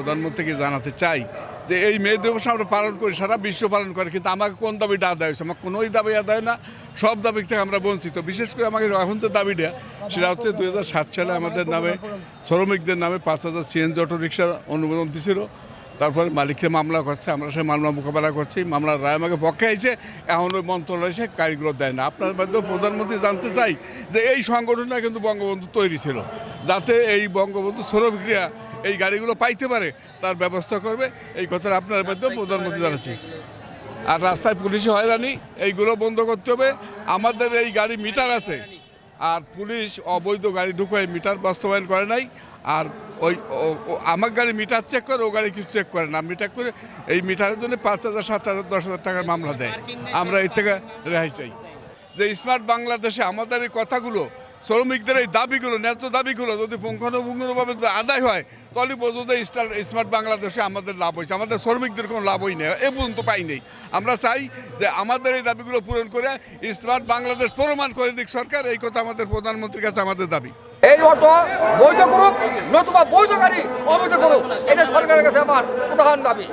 প্রধানমন্ত্রীকে জানাতে চাই যে এই মে দিবস আমরা পালন করি, সারা বিশ্ব পালন করে, কিন্তু আমাকে কোন দাবিটা আদায় হয়েছে? আমার কোনোই দাবি আদায় না, সব দাবি থেকে আমরা বঞ্চিত। বিশেষ করে আমাকে এখন যে দাবিটা, সেটা হচ্ছে দু হাজার সাত সালে আমাদের নামে শ্রমিকদের নামে পাঁচ হাজার সিএনজি অটো রিক্সার অনুমোদন দিয়েছিল তারপরে মালিককে মামলা করছে আমরা সেই মামলা মোকাবেলা করছি মামলার রায় আমাকে পক্ষে আইছে এখন ওই মন্ত্রণালয় সে কারিগুলো দেয় না। আপনার মাধ্যমে প্রধানমন্ত্রী জানতে চাই যে এই সংগঠনটা কিন্তু বঙ্গবন্ধু তৈরি ছিল যাতে এই বঙ্গবন্ধু শ্রমিকরা এই গাড়িগুলো পাইতে পারে তার ব্যবস্থা করবে এই কথাটা আপনার মাধ্যমে প্রধানমন্ত্রী জানাচ্ছি। আর রাস্তায় পুলিশে হয়রানি এইগুলো বন্ধ করতে হবে আমাদের এই গাড়ি মিটার আছে আর পুলিশ অবৈধ গাড়ি ঢুকে মিটার বাস্তবায়ন করে নাই। আর ওই আমার গাড়ি মিটার চেক করে, ও গাড়ি কিছু চেক করে না। মিটার করে এই মিটারের জন্য পাঁচ হাজার, সাত হাজার, দশ হাজার টাকার মামলা দেয়। আমরা এর থেকে রেহাই চাই। যে স্মার্ট বাংলাদেশে আমাদের এই কথাগুলো, শ্রমিকদের এই দাবিগুলো, ন্যায্য দাবিগুলো যদি পুঙ্খানুপুঙ্খভাবে যদি আদায় হয়, তাহলে বোঝো যে স্মার্ট বাংলাদেশে আমাদের লাভ হয়েছে। আমাদের শ্রমিকদের কোনো লাভই নেই এ পর্যন্ত পাই নেই। আমরা চাই যে আমাদের এই দাবিগুলো পূরণ করে স্মার্ট বাংলাদেশ প্রমাণ করে দিক সরকার। এই কথা আমাদের প্রধানমন্ত্রীর কাছে আমাদের দাবি। এই অটো বৈধ করুক, নতুবা বৈধ গাড়ি অবৈধ করুক, এটা সরকারের কাছে আমার প্রধান দাবি।